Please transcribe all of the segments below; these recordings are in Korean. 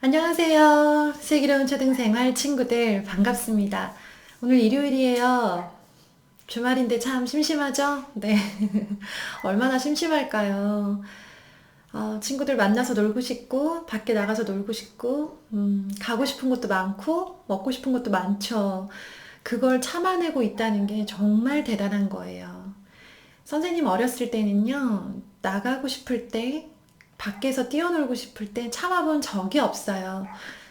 안녕하세요. 슬기로운 초등생활 친구들 반갑습니다. 오늘 일요일이에요. 주말인데 참 심심하죠? 네. 얼마나 심심할까요? 어, 친구들 만나서 놀고 싶고, 밖에 나가서 놀고 싶고, 음, 가고 싶은 것도 많고, 먹고 싶은 것도 많죠. 그걸 참아내고 있다는 게 정말 대단한 거예요. 선생님 어렸을 때는요, 나가고 싶을 때, 밖에서 뛰어놀고 싶을 때 참아본 적이 없어요.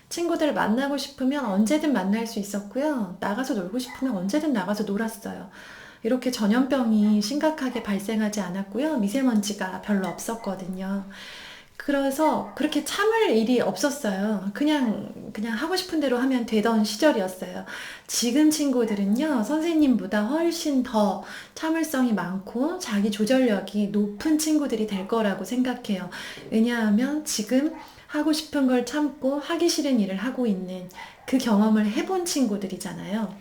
친구들 만나고 싶으면 언제든 만날 수 있었고요. 나가서 놀고 싶으면 언제든 나가서 놀았어요. 이렇게 전염병이 심각하게 발생하지 않았고요. 미세먼지가 별로 없었거든요. 그래서 그렇게 참을 일이 없었어요. 그냥, 그냥 하고 싶은 대로 하면 되던 시절이었어요. 지금 친구들은요, 선생님보다 훨씬 더 참을성이 많고 자기 조절력이 높은 친구들이 될 거라고 생각해요. 왜냐하면 지금 하고 싶은 걸 참고 하기 싫은 일을 하고 있는 그 경험을 해본 친구들이잖아요.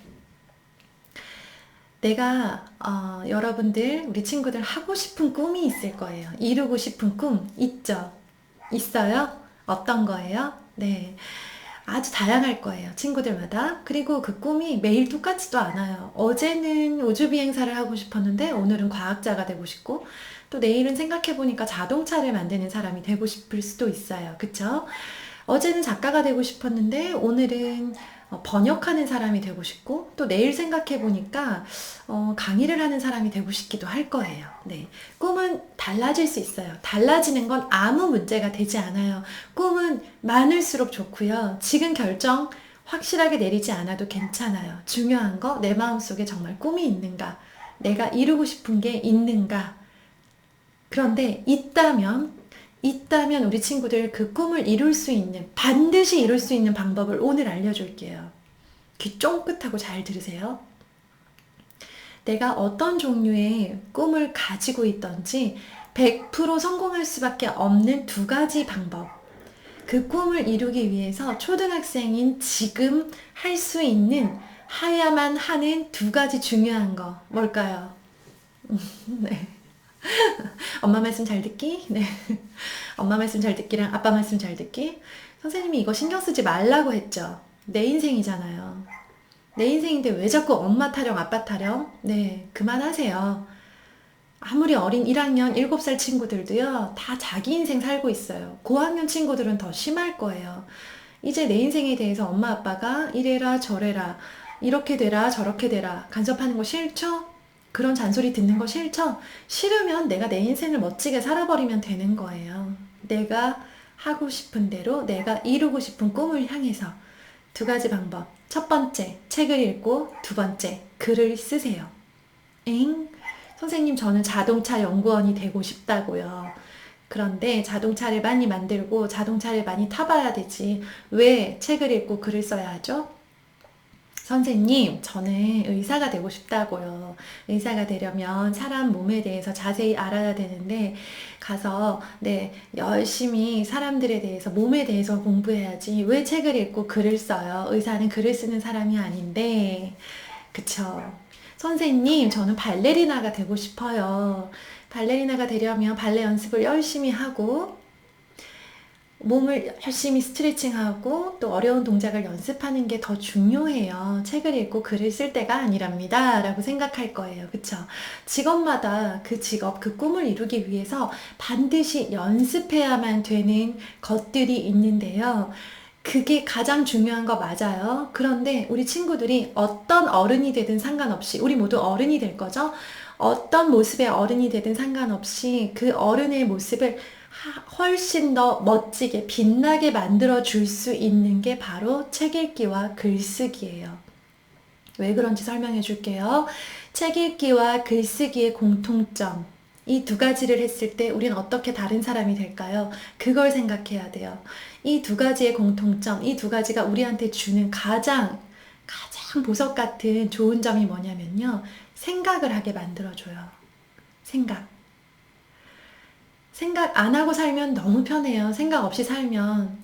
내가 어, 여러분들 우리 친구들 하고 싶은 꿈이 있을 거예요. 이루고 싶은 꿈 있죠? 있어요? 어떤 거예요? 네. 아주 다양할 거예요. 친구들마다. 그리고 그 꿈이 매일 똑같지도 않아요. 어제는 우주 비행사를 하고 싶었는데 오늘은 과학자가 되고 싶고 또 내일은 생각해 보니까 자동차를 만드는 사람이 되고 싶을 수도 있어요. 그쵸? 어제는 작가가 되고 싶었는데 오늘은 어, 번역하는 사람이 되고 싶고 또 내일 생각해 보니까 어, 강의를 하는 사람이 되고 싶기도 할 거예요. 네. 꿈은 달라질 수 있어요. 달라지는 건 아무 문제가 되지 않아요. 꿈은 많을수록 좋고요. 지금 결정 확실하게 내리지 않아도 괜찮아요. 중요한 거 내 마음 속에 정말 꿈이 있는가? 내가 이루고 싶은 게 있는가? 그런데 있다면 있다면 우리 친구들 그 꿈을 이룰 수 있는, 반드시 이룰 수 있는 방법을 오늘 알려줄게요. 귀 쫑긋하고 잘 들으세요. 내가 어떤 종류의 꿈을 가지고 있던지 100% 성공할 수밖에 없는 두 가지 방법. 그 꿈을 이루기 위해서 초등학생인 지금 할 수 있는 하야만 하는 두 가지 중요한 거 뭘까요? 네. 엄마 말씀 잘 듣기? 네. 엄마 말씀 잘 듣기랑 아빠 말씀 잘 듣기? 선생님이 이거 신경 쓰지 말라고 했죠. 내 인생이잖아요. 내 인생인데 왜 자꾸 엄마 타령, 아빠 타령? 네, 그만하세요. 아무리 어린 1학년 7살 친구들도요, 다 자기 인생 살고 있어요. 고학년 친구들은 더 심할 거예요. 이제 내 인생에 대해서 엄마 아빠가 이래라 저래라, 이렇게 되라 저렇게 되라 간섭하는 거 싫죠? 그런 잔소리 듣는 거 싫죠? 싫으면 내가 내 인생을 멋지게 살아버리면 되는 거예요. 내가 하고 싶은 대로 내가 이루고 싶은 꿈을 향해서 두 가지 방법. 첫 번째, 책을 읽고 두 번째, 글을 쓰세요. 엥? 선생님, 저는 자동차 연구원이 되고 싶다고요. 그런데 자동차를 많이 만들고 자동차를 많이 타봐야 되지. 왜 책을 읽고 글을 써야 하죠? 선생님, 저는 의사가 되고 싶다고요. 의사가 되려면 사람 몸에 대해서 자세히 알아야 되는데, 가서, 네, 열심히 사람들에 대해서, 몸에 대해서 공부해야지. 왜 책을 읽고 글을 써요? 의사는 글을 쓰는 사람이 아닌데. 그쵸. 선생님, 저는 발레리나가 되고 싶어요. 발레리나가 되려면 발레 연습을 열심히 하고, 몸을 열심히 스트레칭하고 또 어려운 동작을 연습하는 게 더 중요해요. 책을 읽고 글을 쓸 때가 아니랍니다. 라고 생각할 거예요. 그쵸? 직업마다 그 직업, 그 꿈을 이루기 위해서 반드시 연습해야만 되는 것들이 있는데요. 그게 가장 중요한 거 맞아요. 그런데 우리 친구들이 어떤 어른이 되든 상관없이, 우리 모두 어른이 될 거죠? 어떤 모습의 어른이 되든 상관없이 그 어른의 모습을 훨씬 더 멋지게 빛나게 만들어 줄 수 있는 게 바로 책 읽기와 글쓰기예요. 왜 그런지 설명해 줄게요. 책 읽기와 글쓰기의 공통점. 이 두 가지를 했을 때 우린 어떻게 다른 사람이 될까요? 그걸 생각해야 돼요. 이 두 가지의 공통점, 이 두 가지가 우리한테 주는 가장, 가장 보석 같은 좋은 점이 뭐냐면요. 생각을 하게 만들어줘요. 생각. 생각 안 하고 살면 너무 편해요. 생각 없이 살면.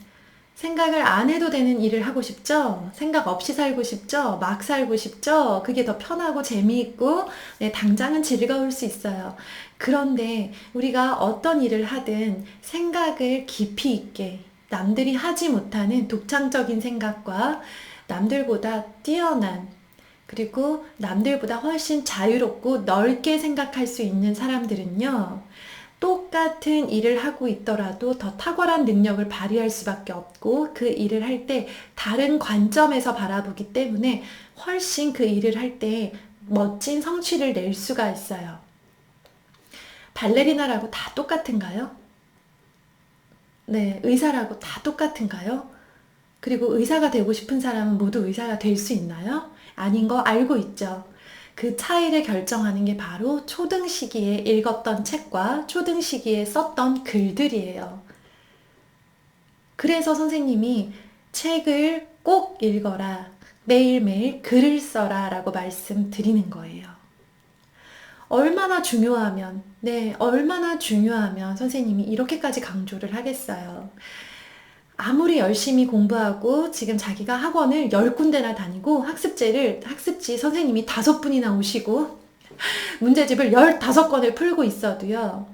생각을 안 해도 되는 일을 하고 싶죠? 생각 없이 살고 싶죠? 막 살고 싶죠? 그게 더 편하고 재미있고, 네, 당장은 즐거울 수 있어요. 그런데 우리가 어떤 일을 하든 생각을 깊이 있게, 남들이 하지 못하는 독창적인 생각과 남들보다 뛰어난 그리고 남들보다 훨씬 자유롭고 넓게 생각할 수 있는 사람들은요, 똑같은 일을 하고 있더라도 더 탁월한 능력을 발휘할 수밖에 없고 그 일을 할 때 다른 관점에서 바라보기 때문에 훨씬 그 일을 할 때 멋진 성취를 낼 수가 있어요. 발레리나라고 다 똑같은가요? 네, 의사라고 다 똑같은가요? 그리고 의사가 되고 싶은 사람은 모두 의사가 될 수 있나요? 아닌 거 알고 있죠. 그 차이를 결정하는 게 바로 초등 시기에 읽었던 책과 초등 시기에 썼던 글들이에요. 그래서 선생님이 책을 꼭 읽어라. 매일매일 글을 써라. 라고 말씀드리는 거예요. 얼마나 중요하면, 네, 얼마나 중요하면 선생님이 이렇게까지 강조를 하겠어요. 아무리 열심히 공부하고 지금 자기가 학원을 10군데나 다니고 학습제를 학습지 선생님이 다섯 분이나 오시고 문제집을 15권을 풀고 있어도요.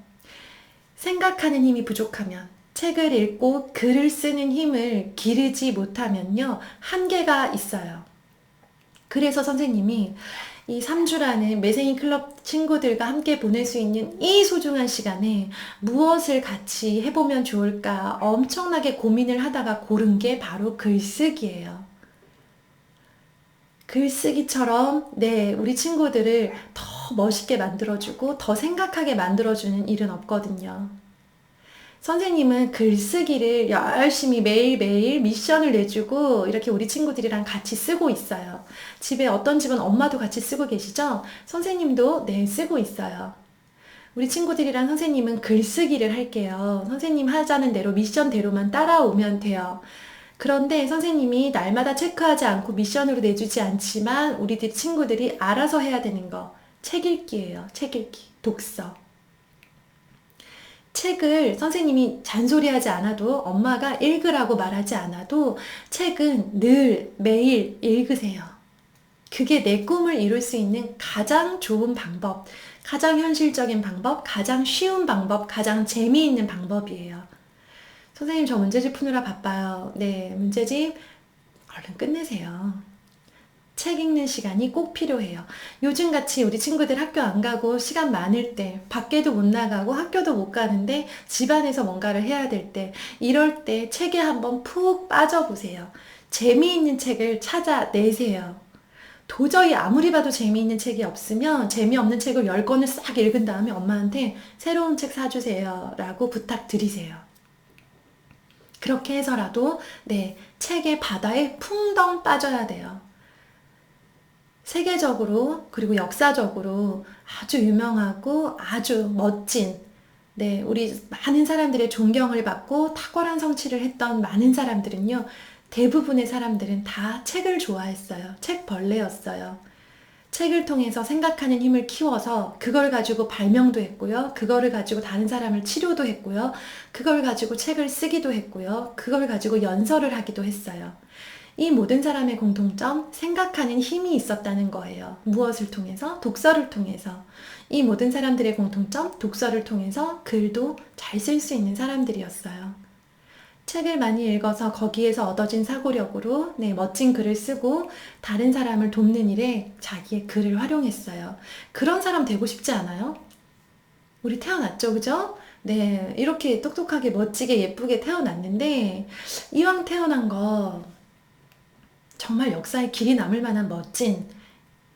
생각하는 힘이 부족하면 책을 읽고 글을 쓰는 힘을 기르지 못하면요. 한계가 있어요. 그래서 선생님이 이 3주라는 매생이 클럽 친구들과 함께 보낼 수 있는 이 소중한 시간에 무엇을 같이 해보면 좋을까 엄청나게 고민을 하다가 고른 게 바로 글쓰기예요. 글쓰기처럼 네, 우리 친구들을 더 멋있게 만들어주고 더 생각하게 만들어주는 일은 없거든요. 선생님은 글쓰기를 열심히 매일매일 미션을 내주고 이렇게 우리 친구들이랑 같이 쓰고 있어요. 집에 어떤 집은 엄마도 같이 쓰고 계시죠? 선생님도 네, 쓰고 있어요. 우리 친구들이랑 선생님은 글쓰기를 할게요. 선생님 하자는 대로 미션대로만 따라오면 돼요. 그런데 선생님이 날마다 체크하지 않고 미션으로 내주지 않지만 우리들 친구들이 알아서 해야 되는 거. 책 읽기예요. 책 읽기. 독서. 책을 선생님이 잔소리하지 않아도 엄마가 읽으라고 말하지 않아도 책은 늘 매일 읽으세요. 그게 내 꿈을 이룰 수 있는 가장 좋은 방법, 가장 현실적인 방법, 가장 쉬운 방법, 가장 재미있는 방법이에요. 선생님 저 문제집 푸느라 바빠요. 네, 문제집 얼른 끝내세요. 책 읽는 시간이 꼭 필요해요. 요즘 같이 우리 친구들 학교 안 가고 시간 많을 때, 밖에도 못 나가고 학교도 못 가는데 집안에서 뭔가를 해야 될 때, 이럴 때 책에 한번 푹 빠져보세요. 재미있는 책을 찾아내세요. 도저히 아무리 봐도 재미있는 책이 없으면 재미없는 책을 10권을 싹 읽은 다음에 엄마한테 새로운 책 사주세요. 라고 부탁드리세요. 그렇게 해서라도, 네, 책의 바다에 풍덩 빠져야 돼요. 세계적으로 그리고 역사적으로 아주 유명하고 아주 멋진 네, 우리 많은 사람들의 존경을 받고 탁월한 성취를 했던 많은 사람들은요. 대부분의 사람들은 다 책을 좋아했어요. 책 벌레였어요. 책을 통해서 생각하는 힘을 키워서 그걸 가지고 발명도 했고요. 그거를 가지고 다른 사람을 치료도 했고요. 그걸 가지고 책을 쓰기도 했고요. 그걸 가지고 연설을 하기도 했어요. 이 모든 사람의 공통점, 생각하는 힘이 있었다는 거예요. 무엇을 통해서? 독서를 통해서. 이 모든 사람들의 공통점, 독서를 통해서 글도 잘 쓸 수 있는 사람들이었어요. 책을 많이 읽어서 거기에서 얻어진 사고력으로 네, 멋진 글을 쓰고 다른 사람을 돕는 일에 자기의 글을 활용했어요. 그런 사람 되고 싶지 않아요? 우리 태어났죠, 그죠? 네, 이렇게 똑똑하게 멋지게 예쁘게 태어났는데 이왕 태어난 거 정말 역사에 길이 남을 만한 멋진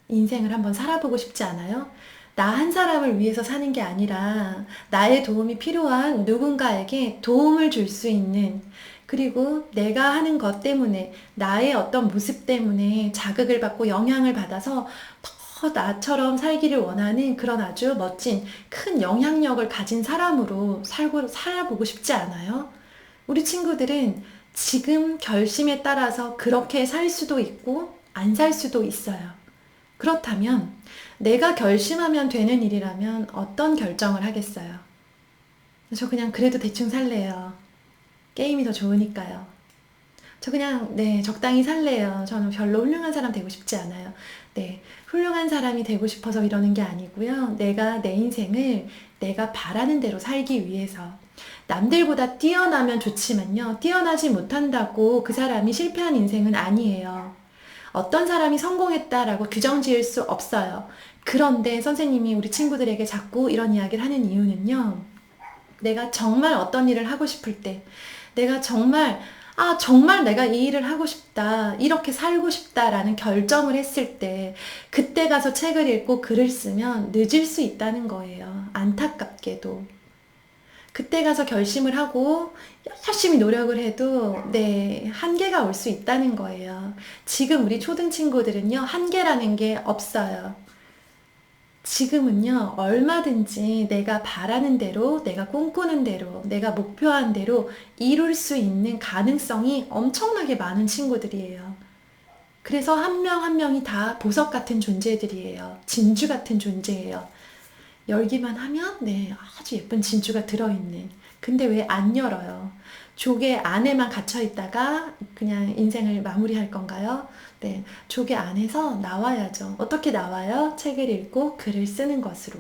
인생을 한번 살아보고 싶지 않아요? 나 한 사람을 위해서 사는 게 아니라 나의 도움이 필요한 누군가에게 도움을 줄 수 있는 그리고 내가 하는 것 때문에 나의 어떤 모습 때문에 자극을 받고 영향을 받아서 더 나처럼 살기를 원하는 그런 아주 멋진 큰 영향력을 가진 사람으로 살고 살아보고 싶지 않아요? 우리 친구들은 지금 결심에 따라서 그렇게 살 수도 있고 안 살 수도 있어요. 그렇다면 내가 결심하면 되는 일이라면 어떤 결정을 하겠어요? 저 그냥 그래도 대충 살래요. 게임이 더 좋으니까요. 저 그냥 네 적당히 살래요. 저는 별로 훌륭한 사람 되고 싶지 않아요. 네 훌륭한 사람이 되고 싶어서 이러는 게 아니고요. 내가 내 인생을 내가 바라는 대로 살기 위해서 남들보다 뛰어나면 좋지만요. 뛰어나지 못한다고 그 사람이 실패한 인생은 아니에요. 어떤 사람이 성공했다라고 규정 지을 수 없어요. 그런데 선생님이 우리 친구들에게 자꾸 이런 이야기를 하는 이유는요. 내가 정말 어떤 일을 하고 싶을 때, 내가 정말, 아, 정말 내가 이 일을 하고 싶다, 이렇게 살고 싶다라는 결정을 했을 때, 그때 가서 책을 읽고 글을 쓰면 늦을 수 있다는 거예요. 안타깝게도. 그때 가서 결심을 하고 열심히 노력을 해도 네, 한계가 올 수 있다는 거예요. 지금 우리 초등 친구들은요, 한계라는 게 없어요. 지금은요, 얼마든지 내가 바라는 대로, 내가 꿈꾸는 대로, 내가 목표한 대로 이룰 수 있는 가능성이 엄청나게 많은 친구들이에요. 그래서 한 명한 명이 다 보석 같은 존재들이에요. 진주 같은 존재예요. 열기만 하면 네 아주 예쁜 진주가 들어있는 근데 왜 안 열어요? 조개 안에만 갇혀 있다가 그냥 인생을 마무리할 건가요? 네, 조개 안에서 나와야죠. 어떻게 나와요? 책을 읽고 글을 쓰는 것으로.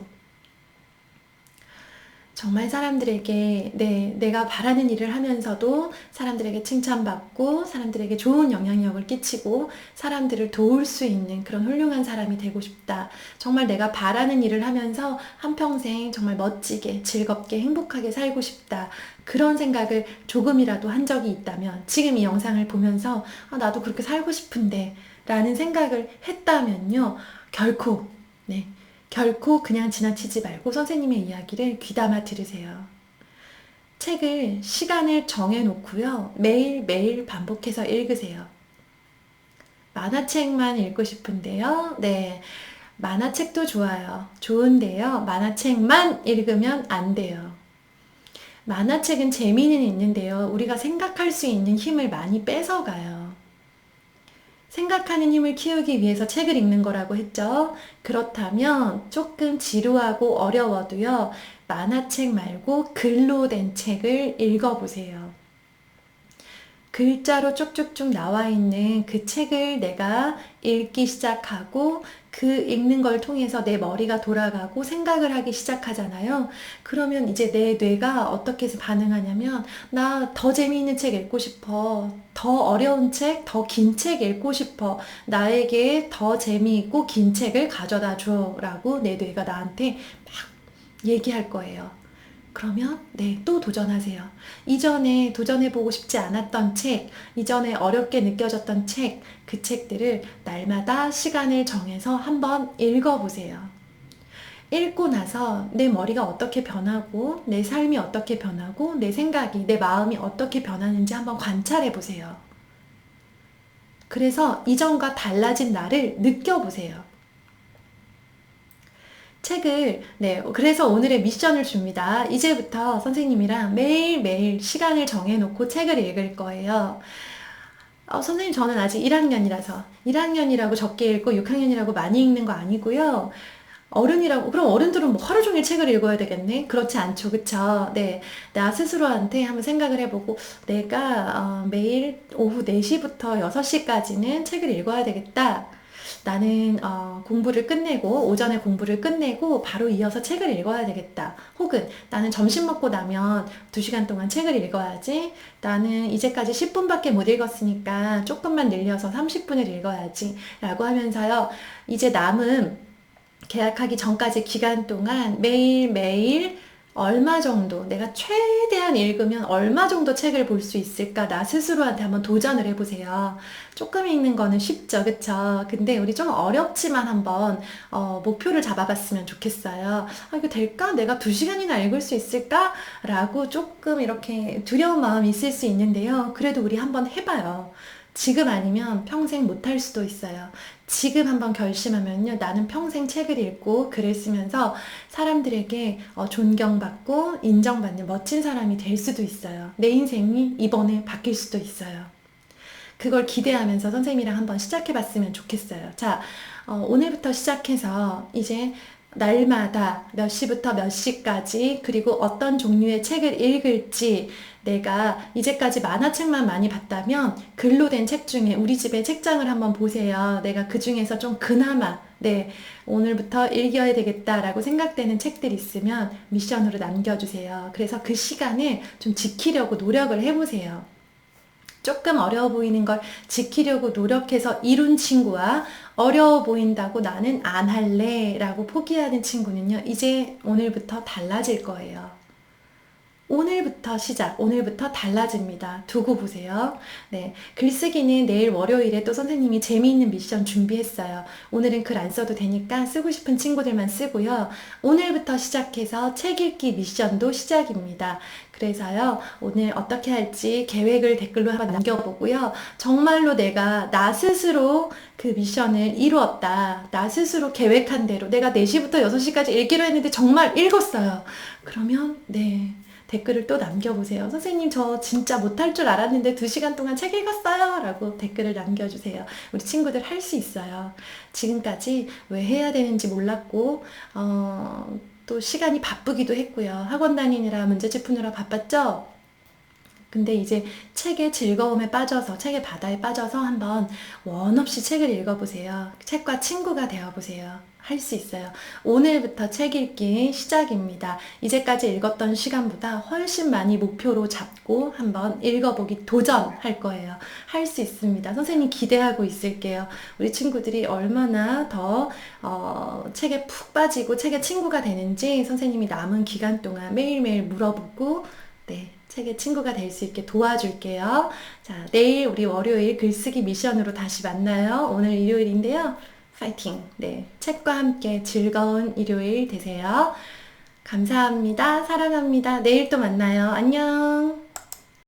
정말 사람들에게 네, 내가 바라는 일을 하면서도 사람들에게 칭찬받고 사람들에게 좋은 영향력을 끼치고 사람들을 도울 수 있는 그런 훌륭한 사람이 되고 싶다. 정말 내가 바라는 일을 하면서 한평생 정말 멋지게 즐겁게 행복하게 살고 싶다. 그런 생각을 조금이라도 한 적이 있다면 지금 이 영상을 보면서 아, 나도 그렇게 살고 싶은데 라는 생각을 했다면요. 결코 네. 결코 그냥 지나치지 말고 선생님의 이야기를 귀담아 들으세요. 책을 시간을 정해 놓고요. 매일매일 반복해서 읽으세요. 만화책만 읽고 싶은데요. 네. 만화책도 좋아요. 좋은데요. 만화책만 읽으면 안 돼요. 만화책은 재미는 있는데요. 우리가 생각할 수 있는 힘을 많이 뺏어가요. 생각하는 힘을 키우기 위해서 책을 읽는 거라고 했죠. 그렇다면 조금 지루하고 어려워도요, 만화책 말고 글로 된 책을 읽어보세요. 글자로 쭉쭉쭉 나와 있는 그 책을 내가 읽기 시작하고 그 읽는 걸 통해서 내 머리가 돌아가고 생각을 하기 시작하잖아요. 그러면 이제 내 뇌가 어떻게 반응하냐면 나 더 재미있는 책 읽고 싶어. 더 어려운 책, 더 긴 책 읽고 싶어. 나에게 더 재미있고 긴 책을 가져다 줘. 라고 내 뇌가 나한테 막 얘기할 거예요. 그러면 네, 또 도전하세요. 이전에 도전해보고 싶지 않았던 책, 이전에 어렵게 느껴졌던 책, 그 책들을 날마다 시간을 정해서 한번 읽어보세요. 읽고 나서 내 머리가 어떻게 변하고, 내 삶이 어떻게 변하고, 내 생각이, 내 마음이 어떻게 변하는지 한번 관찰해 보세요. 그래서 이전과 달라진 나를 느껴보세요. 책을, 네, 그래서 오늘의 미션을 줍니다. 이제부터 선생님이랑 매일매일 시간을 정해놓고 책을 읽을 거예요. 어, 선생님, 저는 아직 1학년이라서, 1학년이라고 적게 읽고 6학년이라고 많이 읽는 거 아니고요. 어른이라고, 그럼 어른들은 뭐 하루 종일 책을 읽어야 되겠네? 그렇지 않죠. 그쵸? 네. 나 스스로한테 한번 생각을 해보고, 내가 어, 매일 오후 4시부터 6시까지는 책을 읽어야 되겠다. 나는 어, 공부를 끝내고 오전에 공부를 끝내고 바로 이어서 책을 읽어야 되겠다. 혹은 나는 점심 먹고 나면 2시간 동안 책을 읽어야지. 나는 이제까지 10분밖에 못 읽었으니까 조금만 늘려서 30분을 읽어야지. 라고 하면서요. 이제 남은 계약하기 전까지 기간 동안 매일매일 얼마 정도, 내가 최대한 읽으면 얼마 정도 책을 볼 수 있을까? 나 스스로한테 한번 도전을 해보세요. 조금 읽는 거는 쉽죠, 그쵸? 근데 우리 좀 어렵지만 한번, 어, 목표를 잡아봤으면 좋겠어요. 아, 이거 될까? 내가 두 시간이나 읽을 수 있을까? 라고 조금 이렇게 두려운 마음이 있을 수 있는데요. 그래도 우리 한번 해봐요. 지금 아니면 평생 못할 수도 있어요. 지금 한번 결심하면요. 나는 평생 책을 읽고 글을 쓰면서 사람들에게 어, 존경받고 인정받는 멋진 사람이 될 수도 있어요. 내 인생이 이번에 바뀔 수도 있어요. 그걸 기대하면서 선생님이랑 한번 시작해 봤으면 좋겠어요. 자, 어, 오늘부터 시작해서 이제 날마다 몇 시부터 몇 시까지 그리고 어떤 종류의 책을 읽을지 내가 이제까지 만화책만 많이 봤다면 글로 된 책 중에 우리 집의 책장을 한번 보세요. 내가 그 중에서 좀 그나마 네, 오늘부터 읽어야 되겠다라고 생각되는 책들 있으면 미션으로 남겨주세요. 그래서 그 시간을 좀 지키려고 노력을 해보세요. 조금 어려워 보이는 걸 지키려고 노력해서 이룬 친구와 어려워 보인다고 나는 안 할래 라고 포기하는 친구는요, 이제 오늘부터 달라질 거예요. 오늘부터 시작, 오늘부터 달라집니다. 두고 보세요. 네. 글쓰기는 내일 월요일에 또 선생님이 재미있는 미션 준비했어요. 오늘은 글 안 써도 되니까 쓰고 싶은 친구들만 쓰고요. 오늘부터 시작해서 책 읽기 미션도 시작입니다. 그래서요, 오늘 어떻게 할지 계획을 댓글로 한번 남겨보고요. 정말로 내가 나 스스로 그 미션을 이루었다. 나 스스로 계획한 대로 내가 4시부터 6시까지 읽기로 했는데 정말 읽었어요. 그러면, 네. 댓글을 또 남겨보세요. 선생님, 저 진짜 못할 줄 알았는데 2시간 동안 책 읽었어요. 라고 댓글을 남겨주세요. 우리 친구들 할 수 있어요. 지금까지 왜 해야 되는지 몰랐고, 어, 또 시간이 바쁘기도 했고요. 학원 다니느라 문제집 푸느라 바빴죠? 근데 이제 책의 즐거움에 빠져서, 책의 바다에 빠져서 한번 원 없이 책을 읽어보세요. 책과 친구가 되어보세요. 할 수 있어요. 오늘부터 책 읽기 시작입니다. 이제까지 읽었던 시간보다 훨씬 많이 목표로 잡고 한번 읽어보기 도전할 거예요. 할 수 있습니다. 선생님 기대하고 있을게요. 우리 친구들이 얼마나 더 어, 책에 푹 빠지고 책의 친구가 되는지 선생님이 남은 기간 동안 매일매일 물어보고 네, 책의 친구가 될 수 있게 도와줄게요. 자, 내일 우리 월요일 글쓰기 미션으로 다시 만나요. 오늘 일요일인데요. 파이팅! 네, 책과 함께 즐거운 일요일 되세요. 감사합니다. 사랑합니다. 내일 또 만나요. 안녕!